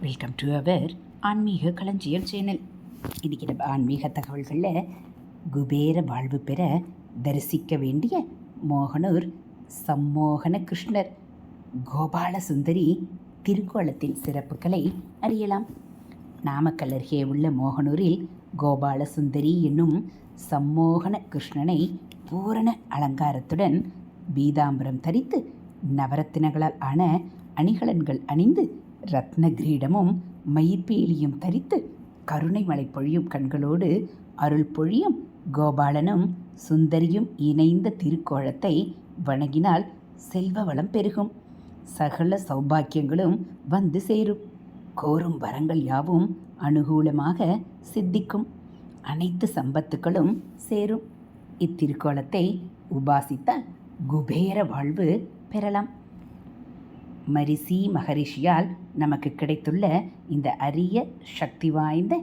Welcome to our ஆன்மீக களஞ்சியம் channel இன்றைக்கி நம்ம ஆன்மீக தகவல்களில் குபேர வாழ்வு பெற தரிசிக்க வேண்டிய மோகனூர் சம்மோகன கிருஷ்ணர் கோபால சுந்தரி திருக்கோலத்தின் சிறப்புகளை அறியலாம். நாமக்கல் அருகே உள்ள மோகனூரில் கோபால சுந்தரி என்னும் சம்மோகன கிருஷ்ணனை பூரண அலங்காரத்துடன் பீதாம்பரம் தரித்து நவரத்தினங்களால் ஆன அணிகலன்கள் அணிந்து ரத்ன கிரீடமும் மயிர்பேலியும் தரித்து கருணை மழை பொழியும் கண்களோடு அருள் பொழியும் கோபாலனும் சுந்தரியும் இணைந்த திருக்கோலத்தை வணங்கினால் செல்வ வளம் பெருகும். சகல சௌபாக்கியங்களும் வந்து சேரும். கோரும் வரங்கள் யாவும் அனுகூலமாக சித்திக்கும். அனைத்து சம்பத்துக்களும் சேரும். இத்திருக்கோலத்தை உபாசித்தால் குபேர வாழ்வு பெறலாம். மரிசி மகரிஷியால் நமக்கு கிடைத்துள்ள இந்த அரிய சக்தி வாய்ந்த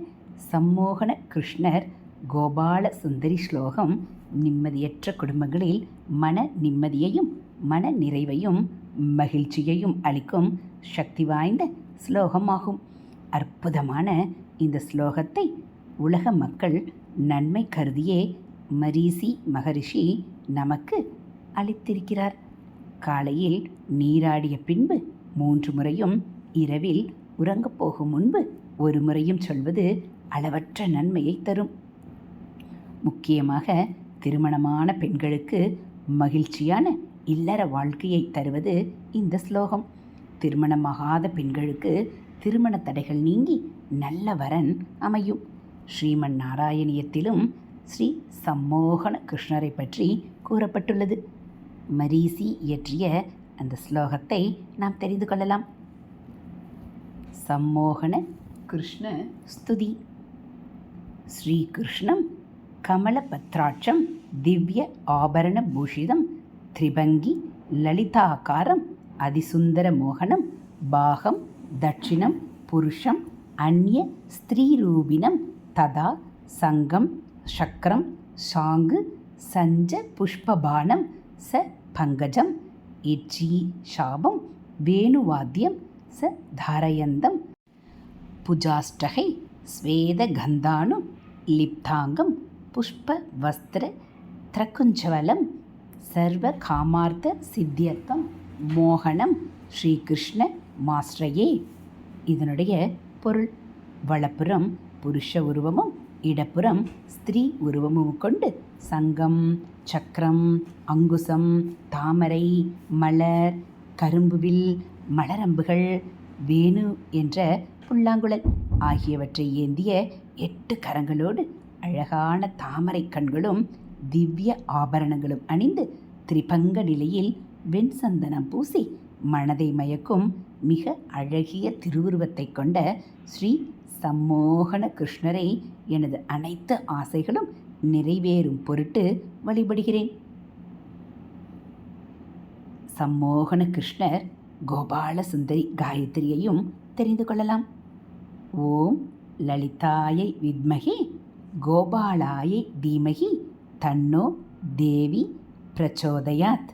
சம்மோகன கிருஷ்ணர் கோபால சுந்தரி ஸ்லோகம் நிம்மதியற்ற குடும்பங்களில் மன நிம்மதியையும் மன நிறைவையும் மகிழ்ச்சியையும் அளிக்கும் சக்தி வாய்ந்த ஸ்லோகமாகும். அற்புதமான இந்த ஸ்லோகத்தை உலக மக்கள் நன்மை கருதியே மரீசி மகரிஷி நமக்கு அளித்திருக்கிறார். காலையில் நீராடிய பின்பு மூன்று முறையும் இரவில் உறங்கப் போகும் முன்பு ஒரு முறையும் சொல்வது அளவற்ற நன்மையை தரும். முக்கியமாக திருமணமான பெண்களுக்கு மகிழ்ச்சியான இல்லற வாழ்க்கையை தருவது இந்த ஸ்லோகம். திருமணமாகாத பெண்களுக்கு திருமண தடைகள் நீங்கி நல்ல வரன் அமையும். ஸ்ரீமன் நாராயணியத்திலும் ஸ்ரீ சம்மோகன கிருஷ்ணரை பற்றி கூறப்பட்டுள்ளது. மரீசி இயற்றிய அந்த ஸ்லோகத்தை நாம் தெரிந்து கொள்ளலாம். சம்மோகன கிருஷ்ண ஸ்துதி. ஸ்ரீகிருஷ்ணம் கமலபத்ராட்சம் திவ்ய ஆபரண பூஷிதம் திரிபங்கி லலிதாகாரம் அதிசுந்தர மோகனம் பாகம் தட்சிணம் புருஷம் அந்நிய ஸ்திரீரூபிணம் ததா சங்கம் சக்கரம் சாங்கு சஞ்ச புஷ்பபானம் ச பங்கஜம் இச்சி சாபம் வேணுவாத்தியம் ச தாரயந்தம் புஜாஷ்டகை ஸ்வேதகந்தானு லிப்தாங்கம் புஷ்ப வஸ்திர திரக்குஞ்சவலம் சர்வ காமார்த்த சித்தியர்த்தம் மோகனம் ஸ்ரீகிருஷ்ண மாஸ்டரையே இதனுடைய பொருள் வலப்புறம் புருஷ உருவமும் இடப்புறம் ஸ்திரீ உருவமும் கொண்டு சங்கம் சக்கரம் அங்குசம் தாமரை மலர் கரும்புவில் மலரம்புகள் வேணு என்ற புல்லாங்குழல் ஆகியவற்றை ஏந்திய எட்டு கரங்களோடு அழகான தாமரை கண்களும் திவ்ய ஆபரணங்களும் அணிந்து திரிபங்க நிலையில் வெண்சந்தனம் பூசி மனதை மயக்கும் மிக அழகிய திருவுருவத்தை கொண்ட ஸ்ரீ சம்மோகன கிருஷ்ணரை எனது அனைத்து ஆசைகளும் நிறைவேறும் பொருட்டு வழிபடுகிறேன். சம்மோகன கிருஷ்ணர் கோபால சுந்தரி காயத்ரியையும் தெரிந்து கொள்ளலாம். ஓம் லலிதாயை வித்மகி கோபாலாயை தீமகி தன்னோ தேவி பிரச்சோதயாத்.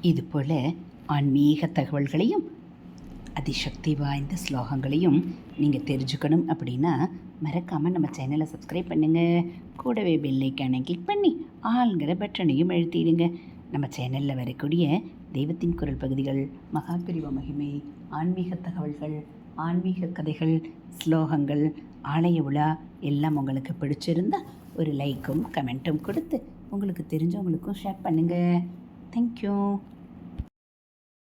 இதுபோல் ஆன்மீக தகவல்களையும் அதிசக்தி வாய்ந்த ஸ்லோகங்களையும் நீங்கள் தெரிஞ்சுக்கணும் அப்படின்னா மறக்காமல் நம்ம சேனலை சப்ஸ்கிரைப் பண்ணுங்கள் கூடவே பெல்லைக்கானை கிளிக் பண்ணி ஆளுங்கிற பட்டனையும் எழுத்திடுங்க நம்ம சேனலில் வரக்கூடிய தெய்வத்தின் குரல் பகுதிகள் மகாபிரிவ மகிமை ஆன்மீக தகவல்கள் ஆன்மீக கதைகள் ஸ்லோகங்கள் ஆலய உலா எல்லாம் உங்களுக்கு பிடிச்சிருந்தால் ஒரு லைக்கும் கமெண்ட்டும் கொடுத்து உங்களுக்கு தெரிஞ்சவங்களுக்கும் ஷேர் பண்ணுங்கள் தேங்க்யூ